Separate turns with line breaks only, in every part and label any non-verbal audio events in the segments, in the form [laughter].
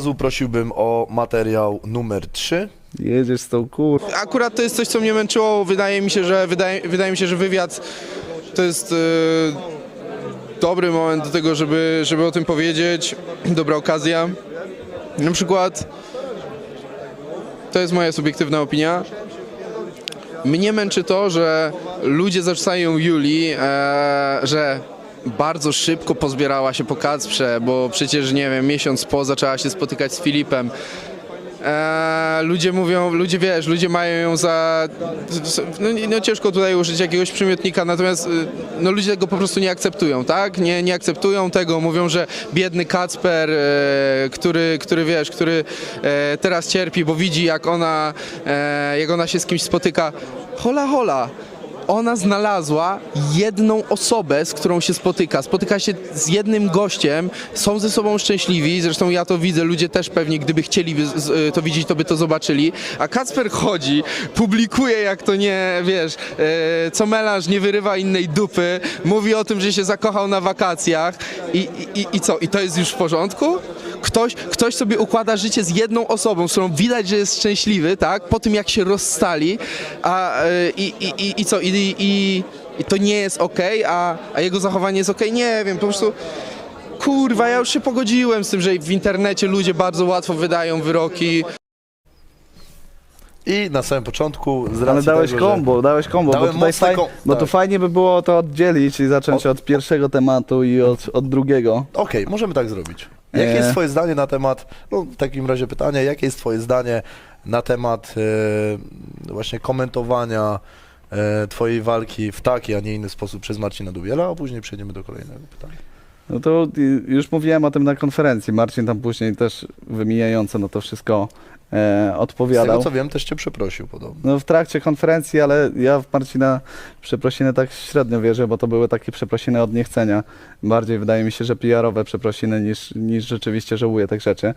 razu prosiłbym o materiał numer 3.
Jedziesz z tą kur...
Akurat to jest coś, co mnie męczyło. Wydaje mi się, że wydaje, wydaje mi się, że wywiad to jest e, dobry moment do tego, żeby, żeby o tym powiedzieć. [clears throat] Dobra okazja. Na przykład to jest moja subiektywna opinia. Mnie męczy to, że ludzie zarzucają Julii, e, że bardzo szybko pozbierała się po Kacprze, bo przecież, nie wiem, miesiąc po zaczęła się spotykać z Filipem. Eee, ludzie mówią, ludzie wiesz, ludzie mają ją za. No, no ciężko tutaj użyć jakiegoś przymiotnika, natomiast y, no, ludzie tego po prostu nie akceptują, tak? Nie, nie akceptują tego, mówią, że biedny Kacper, e, który, który wiesz, który e, teraz cierpi, bo widzi jak ona, e, jak ona się z kimś spotyka. Hola, hola ona znalazła jedną osobę, z którą się spotyka. Spotyka się z jednym gościem, są ze sobą szczęśliwi, zresztą ja to widzę, ludzie też pewnie, gdyby chcieli z- to widzieć, to by to zobaczyli. A Kacper chodzi, publikuje jak to nie, wiesz, e, co melanż nie wyrywa innej dupy, mówi o tym, że się zakochał na wakacjach i, i, i co, i to jest już w porządku? Ktoś, ktoś sobie układa życie z jedną osobą, z którą widać, że jest szczęśliwy, tak? Po tym jak się rozstali, a e, i, i, i, co? I, i, I to nie jest okej, a, a jego zachowanie jest okej? Nie wiem, po prostu. Kurwa, ja już się pogodziłem z tym, że w internecie ludzie bardzo łatwo wydają wyroki.
I na samym początku z racji
Ale dałeś
tego, że-
kombo, dałeś kombo, bo tutaj faj...
kom-
bo tu
tak.
fajnie by było to oddzielić i zacząć od pierwszego tematu i od, od drugiego.
Okej, możemy tak zrobić. Jakie
E.
jest twoje zdanie na temat, no w takim razie pytanie, jakie jest twoje zdanie na temat e, właśnie komentowania e, twojej walki w taki, a nie inny sposób przez Marcina Dubiela, a później przejdziemy do kolejnego pytania.
No to już mówiłem o tym na konferencji. Marcin tam później też wymijająco na to wszystko e,
Z
odpowiadał.
tego co wiem, też cię przeprosił podobno.
No w trakcie konferencji, ale ja w Marcina przeprosiny tak średnio wierzę, bo to były takie przeprosiny od niechcenia. Bardziej wydaje mi się, że PR-owe przeprosiny niż, niż rzeczywiście żałuję tych rzeczy.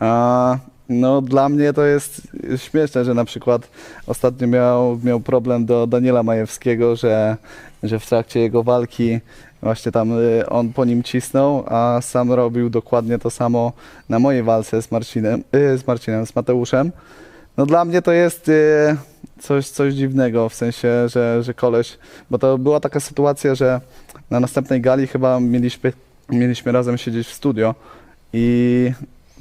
A, no dla mnie to jest śmieszne, że na przykład ostatnio miał, miał problem do Daniela Majewskiego, że, że w trakcie jego walki właśnie tam y, on po nim cisnął, a sam robił dokładnie to samo na mojej walce z Marcinem, y, z Marcinem, z Mateuszem. No dla mnie to jest y, coś, coś dziwnego, w sensie, że, że koleś, bo to była taka sytuacja, że na następnej gali chyba mieliśmy, mieliśmy razem siedzieć w studio i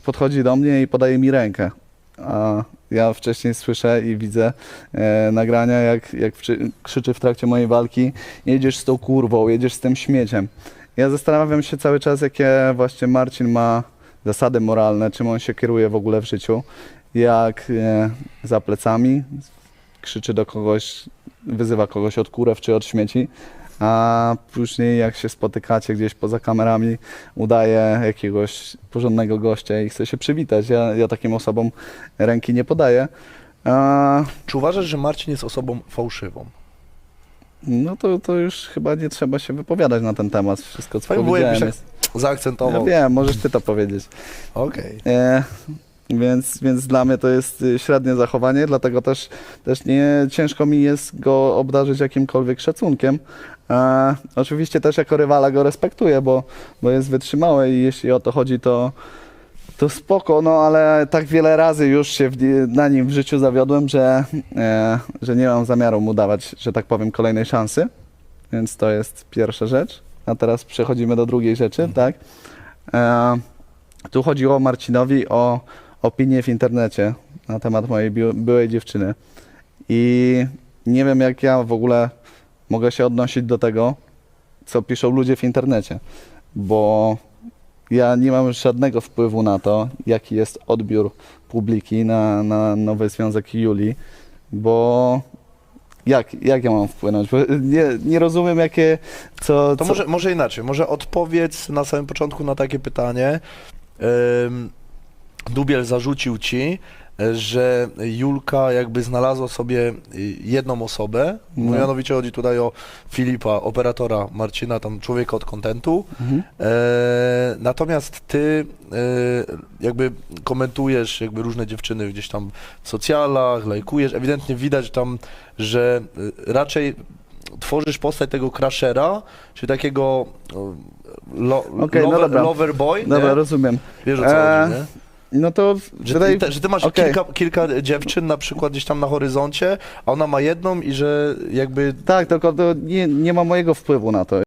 podchodzi do mnie i podaje mi rękę. A ja wcześniej słyszę i widzę e, nagrania, jak, jak krzyczy w trakcie mojej walki jedziesz z tą kurwą, jedziesz z tym śmieciem. Ja zastanawiam się cały czas, jakie właśnie Marcin ma zasady moralne, czym on się kieruje w ogóle w życiu, jak e, za plecami krzyczy do kogoś, wyzywa kogoś od kurew czy od śmieci, a później jak się spotykacie gdzieś poza kamerami, udaje jakiegoś porządnego gościa i chce się przywitać. Ja, ja takim osobom ręki nie podaję. A,
Czy uważasz, że Marcin jest osobą fałszywą?
no to, to już chyba nie trzeba się wypowiadać na ten temat. Wszystko co
Fajnie było, jakbyś
powiedziałem
tak
jest... Ja
zaakcentował.
wiem, możesz ty to powiedzieć.
Okej.
E, więc, więc dla mnie to jest y, średnie zachowanie, dlatego też, też nie ciężko mi jest go obdarzyć jakimkolwiek szacunkiem. E, oczywiście też jako rywala go respektuję, bo, bo jest wytrzymały i jeśli o to chodzi, to, to spoko, no ale tak wiele razy już się w, na nim w życiu zawiodłem, że, e, że nie mam zamiaru mu dawać, że tak powiem, kolejnej szansy. Więc to jest pierwsza rzecz. A teraz przechodzimy do drugiej rzeczy, tak? E, tu chodziło Marcinowi o opinię w internecie na temat mojej byłej dziewczyny. I nie wiem, jak ja w ogóle mogę się odnosić do tego, co piszą ludzie w internecie, bo ja nie mam żadnego wpływu na to, jaki jest odbiór publiki na, na nowy związek Julii, bo jak, jak ja mam wpłynąć? Nie, nie rozumiem, jakie. Co,
To
co...
może, może inaczej, może odpowiedz na samym początku na takie pytanie. Ym, Dubiel zarzucił ci, e, że Julka jakby znalazła sobie y, jedną osobę,
No.
mianowicie chodzi tutaj o Filipa, operatora Marcina, tam człowieka od kontentu.
Mhm.
E, natomiast ty e, jakby komentujesz jakby różne dziewczyny gdzieś tam w socjalach, lajkujesz, ewidentnie widać tam, że e, raczej tworzysz postać tego crashera, czyli takiego e, lo,
Okej, no
lover,
dobra.
lover boy,
Dobra,
nie?
rozumiem.
Wiesz o co
Eee,
chodzi, nie?
No to
Że,
wydaje,
ty, że ty masz
okej.
kilka, kilka dziewczyn na przykład gdzieś tam na horyzoncie, a ona ma jedną i że jakby
Tak, tylko to nie, nie ma mojego wpływu na to.